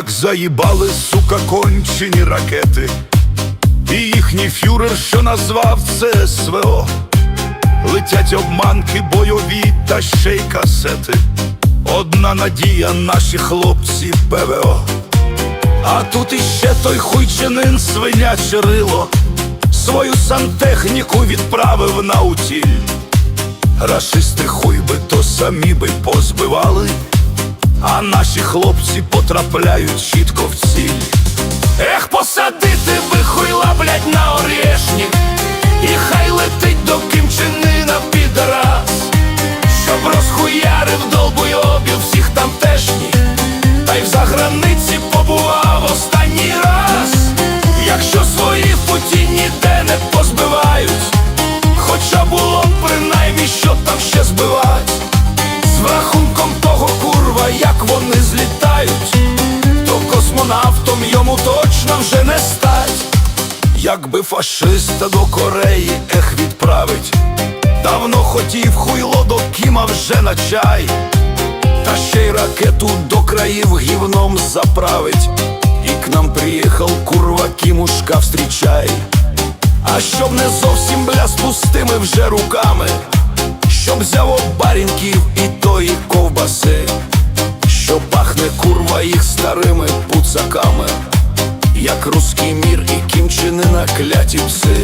як заїбали, сука, кончені ракети. І їхній фюрер, що назвав це СВО. Летять обманки бойові та ще й касети. Одна надія, наші хлопці ПВО. А тут іще той хуйчинин свиняче рило. Свою сантехніку відправив на утіль. Рашисти хуй би то самі би позбивали, а наші хлопці потрапляють чітко в ціль. Ех, посадити би хуйла, блять, на орешник І хай летить до кимчинина підраз. Щоб розхуярив долбойобів всіх тамтешніх. Та й в заграниці побував останній раз. Якщо свої в путі ніде космонавтом йому точно вже не стать. Якби фашиста до Кореї ех відправить. Давно хотів хуйло до Кіма вже на чай. Та ще й ракету до країв гівном заправить. І к нам приїхав курва Кімушка встрічай. А щоб не зовсім бля з пустими вже руками. Щоб взяв обарінків і пуцаками Як руський мір і кімчини на кляті пси